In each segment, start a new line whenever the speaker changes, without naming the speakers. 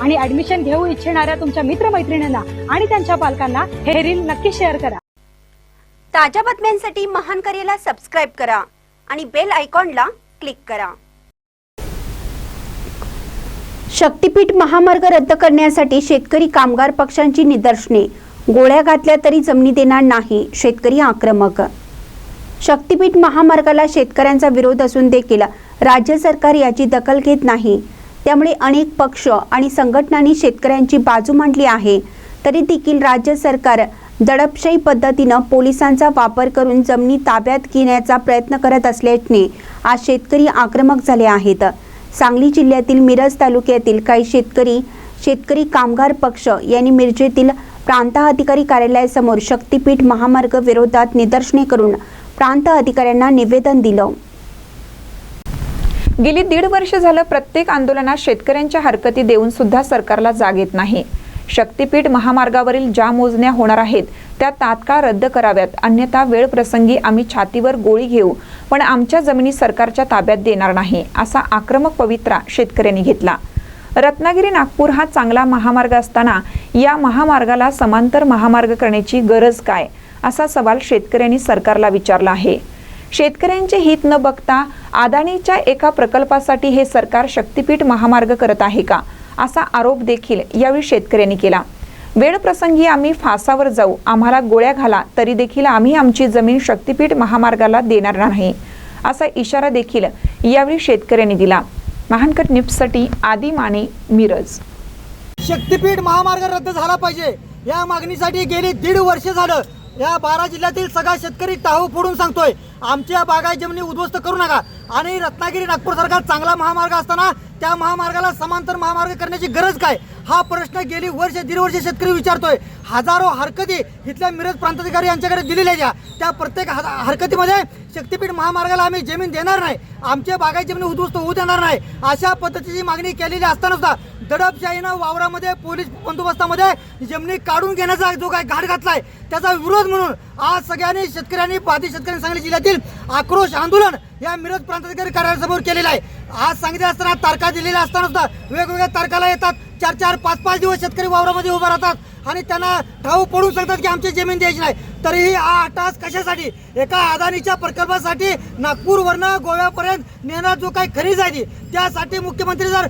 आणि ऍडमिशन घेऊ इच्छिणाऱ्या तुमच्या मित्रमैत्रिणींना आणि त्यांच्या पालकांना हे रील नक्की शेअर करा.
ताज्या बातम्यांसाठी महान करेला सबस्क्राईब करा आणि बेल आयकॉनला क्लिक करा. शक्तीपीठ महामार्ग रद्द करण्यासाठी शेतकरी कामगार पक्षांची निदर्शने. गोळ्या घातल्या तरी जमिनी देणार नाही शेतकरी आक्रमक. शक्तीपीठ महामार्गाला शेतकऱ्यांचा विरोध असून देखील राज्य सरकार याची दखल घेत नाही. त्यामुळे अनेक पक्ष आणि संघटनांनी शेतकऱ्यांची बाजू मांडली आहे. तरी देखील राज्य सरकार दडपशाही पद्धतीनं पोलिसांचा वापर करून जमिनी ताब्यात घेण्याचा प्रयत्न करत असल्याने आज शेतकरी आक्रमक झाले आहेत. सांगली जिल्ह्यातील मिरज तालुक्यातील काही शेतकरी शेतकरी कामगार पक्ष यांनी मिरजेतील प्रांत अधिकारी कार्यालयासमोर शक्तीपीठ महामार्ग विरोधात निदर्शने करून प्रांत अधिकाऱ्यांना निवेदन दिलं.
गेली दीड वर्ष झालं प्रत्येक आंदोलनात शेतकऱ्यांच्या हरकती देऊन सुद्धा सरकारला जाग येत नाही. शक्तीपीठ महामार्गावरील ज्या मोजण्या होणार आहेत त्या तात्काळ रद्द कराव्यात. अन्यथा वेळ प्रसंगी आम्ही छातीवर गोळी घेऊ. पण आमच्या जमिनी सरकारच्या ताब्यात देणार नाही असा आक्रमक पवित्रा शेतकऱ्यांनी घेतला. रत्नागिरी नागपूर हा चांगला महामार्ग असताना या महामार्गाला समांतर महामार्ग करण्याची गरज काय असा सवाल शेतकऱ्यांनी सरकारला विचारला आहे. शेतकऱ्यांचे हित न बघता अदानीच्या एका प्रकल्पासाठी हे सरकार शक्तीपीठ महामार्ग करत आहे का? असा आरोप देखील यावेळी शेतकऱ्यांनी केला. वेळ प्रसंगी आम्ही फासावर जाऊ आम्हाला गोळ्या घाला तरी देखील आम्ही आमची जमीन शक्तीपीठ महामार्गाला देणार नाही असा इशारा देखील यावेळी शेतकऱ्यांनी दिला. महानकर निप्ससाठी आदी माने मिरज.
शक्तीपीठ महामार्ग रद्द झाला पाहिजे. या मागणीसाठी गेली दीड वर्ष झालं. या बारा जिल्ह्यातील सगळा शेतकरी टाहू फोडून सांगतोय. आमच्या बागाय जमिनी उद्ध्वस्त करू नका. आणि रत्नागिरी नागपूर सारखा चांगला महामार्ग असताना त्या महामार्गाला समांतर महामार्ग करण्याची गरज काय? हा प्रश्न गेली वर्ष दीड वर्ष शेतकरी विचारतोय. हजारो हरकती इथल्या मिरज प्रांताधिकारी यांच्याकडे दिलेल्या ज्या त्या प्रत्येक हजा- हरकतीमध्ये शक्तीपीठ महामार्गाला आम्ही जमीन देणार नाही. आमच्या बागाय जमिनी उद्ध्वस्त होऊ देणार नाही. अशा पद्धतीची मागणी केलेली असताना सुद्धा दडपशाहीनं वावरामध्ये पोलीस बंदोबस्तामध्ये जमिनी काढून घेण्याचा जो काय घाट घातलाय त्याचा विरोध म्हणून आज सगळ्यांनी शेतकऱ्यांनी बाधित शेतकऱ्यांनी सांगली जिल्ह्यातील आक्रोश आंदोलन या मिरज प्रांताधिकारी कार्यालयासमोर केलेलं आहे. आज सांगितलं असताना तारखा दिलेल्या असताना सुद्धा वेगवेगळ्या तारखाला येतात. चार चार पाच पाच दिवस शेतकरी वावरामध्ये उभा राहतात आणि त्यांना ठाऊ पडून सांगतात की आमची जमीन द्यायची नाही. तरीही हा तास कशासाठी? एका अदानीच्या प्रकल्पासाठी नागपूरवरनं गोव्यापर्यंत नेणार जो काही खरीज आहे त्यासाठी मुख्यमंत्री जर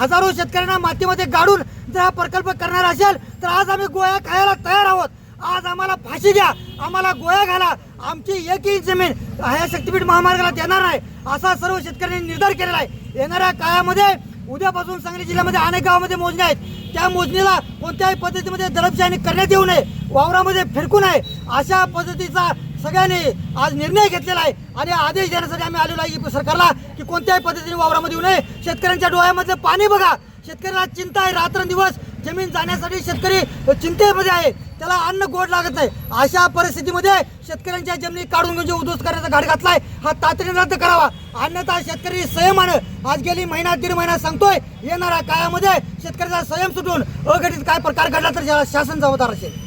हजारो शेतकऱ्यांना मातीमध्ये गाडून जर हा प्रकल्प करणार असेल तर आज आम्ही गोळ्या खायला तयार आहोत. आज आम्हाला फाशी द्या आम्हाला गोळ्या घाला आमची एक इंच जमीन ह्या शक्तीपीठ महामार्गाला देणार नाही असा सर्व शेतकऱ्यांनी निर्धार केलेला आहे. येणाऱ्या काळामध्ये उद्यापासून सांगली जिल्ह्यामध्ये अनेक गावामध्ये मोजण्या आहेत. त्या मोजणीला कोणत्याही पद्धतीमध्ये दडपशाही करण्यात येऊ नये वावरामध्ये फिरकू नये अशा पद्धतीचा सगळ्यांनी आज निर्णय घेतलेला आहे आणि आदेश देण्यासाठी आम्ही आलेलो आहे सरकारला की कोणत्याही पद्धतीने वावरामध्ये येऊ नये. शेतकऱ्यांच्या डोळ्यामधलं पाणी बघा. शेतकऱ्याला चिंता आहे रात्रंदिवस जमीन जाण्यासाठी शेतकरी चिंतेमध्ये आहे. त्याला अन्न गोड लागत नाही. अशा परिस्थितीमध्ये शेतकऱ्यांच्या जमिनी काढून घेऊन जे उद्ध्वस्त करण्याचा घाट घातलाय हा तातडीने रद्द करावा. अन्यथा शेतकरी संयमानं आज गेली महिना दीड महिना सांगतोय येणाऱ्या काळामध्ये शेतकऱ्याचा संयम सुटून अघटित काय प्रकार घडला तर शासन जबाबदार असेल.